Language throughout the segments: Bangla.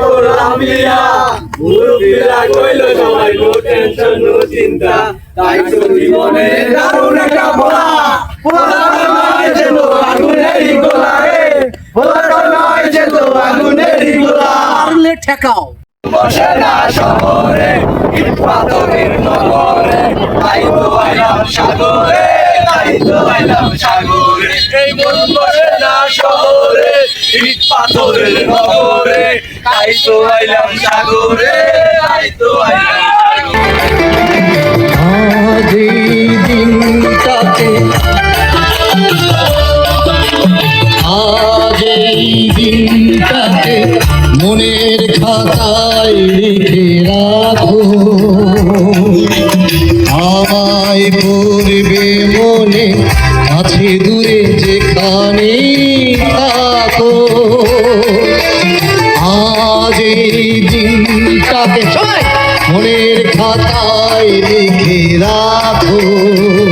গোলামিয়া মুরব্বীরা কইল সবাই নো টেনশন নো চিন্তা। তাই তো জীবনে দারুণ একটা ভোলা। ভোলা নয় যে তো আগুনেরই গোলা রে। ভোলা নয় যে তো আগুনেরই গোলা। পারলে ঠেকাও। বসে না শহরে ইট পাথরের নগরে। তাই তো আইলাম সাগরে তাই তো আইলাম সাগরে। এই মন বসে না শহরে। ইট পাথরের নগরে তাই তো আইলাম সাগরে তাই তো মনের খাতায় লিখে রাখো। আমায় পড়বে মনে আছে দূরে যেখানে লিখে রাখো।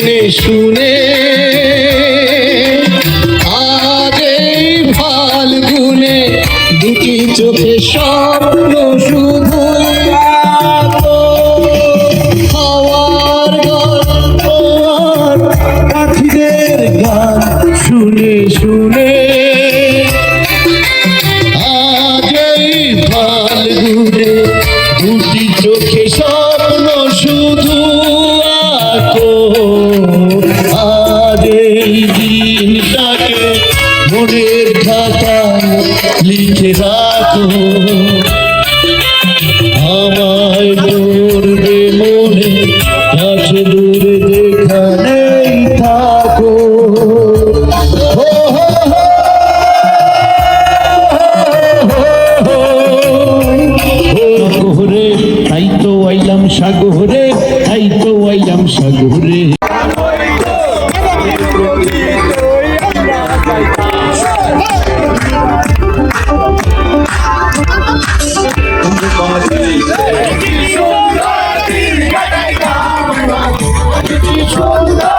শুনে শুনে। আগে এই ফাল্গুনে দুটি চোখে স্বপ্ন শুধু মনের খাতায় লিখে রাখো আমায় করবে মনে কাছে দূরে যেখানেই থাকো তাই তো আইলাম সাগরে তাই তো আইলাম সাগরে প্রকৃত 同志们，一起向前进，